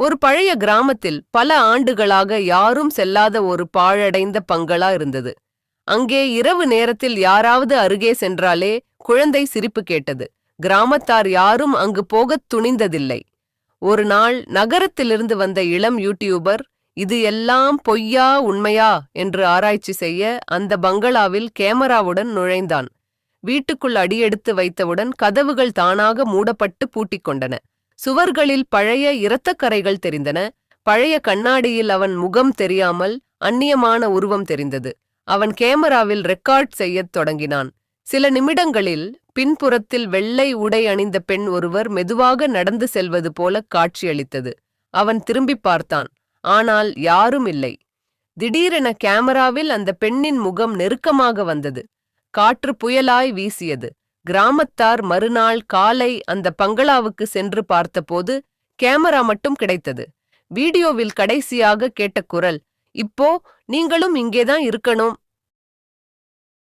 ஒரு பழைய கிராமத்தில் பல ஆண்டுகளாக யாரும் செல்லாத ஒரு பாழடைந்த பங்களா இருந்தது. அங்கே இரவு நேரத்தில் யாராவது அருகே சென்றாலே குழந்தை சிரிப்பு கேட்டது. கிராமத்தார் யாரும் அங்கு போகத் துணிந்ததில்லை. ஒரு நாள் நகரத்திலிருந்து வந்த இளம் யூடியூபர் இது எல்லாம் பொய்யா உண்மையா? என்று ஆராய்ச்சி செய்ய அந்த பங்களாவில் கேமராவுடன் நுழைந்தான். வீட்டுக்குள் அடியெடுத்து வைத்தவுடன் கதவுகள் தானாக மூடப்பட்டு பூட்டிக் கொண்டன. சுவர்களில் பழைய இரத்தக்கரைகள் தெரிந்தன. பழைய கண்ணாடியில் அவன் முகம் தெரியாமல் அந்நியமான உருவம் தெரிந்தது. அவன் கேமராவில் ரெக்கார்ட் செய்யத் தொடங்கினான். சில நிமிடங்களில் பின்புறத்தில் வெள்ளை உடை அணிந்த பெண் ஒருவர் மெதுவாக நடந்து செல்வது போல காட்சியளித்தது. அவன் திரும்பிப் பார்த்தான். ஆனால் யாரும் இல்லை. திடீரென கேமராவில் அந்த பெண்ணின் முகம் நெருக்கமாக வந்தது. காற்று புயலாய் வீசியது. கிராமத்தார் மறுநாள் காலை அந்த பங்களாவுக்கு சென்று பார்த்தபோது கேமரா மட்டும் கிடைத்தது. வீடியோவில் கடைசியாக கேட்ட குரல் இப்போ நீங்களும் இங்கேதான் இருக்கணும்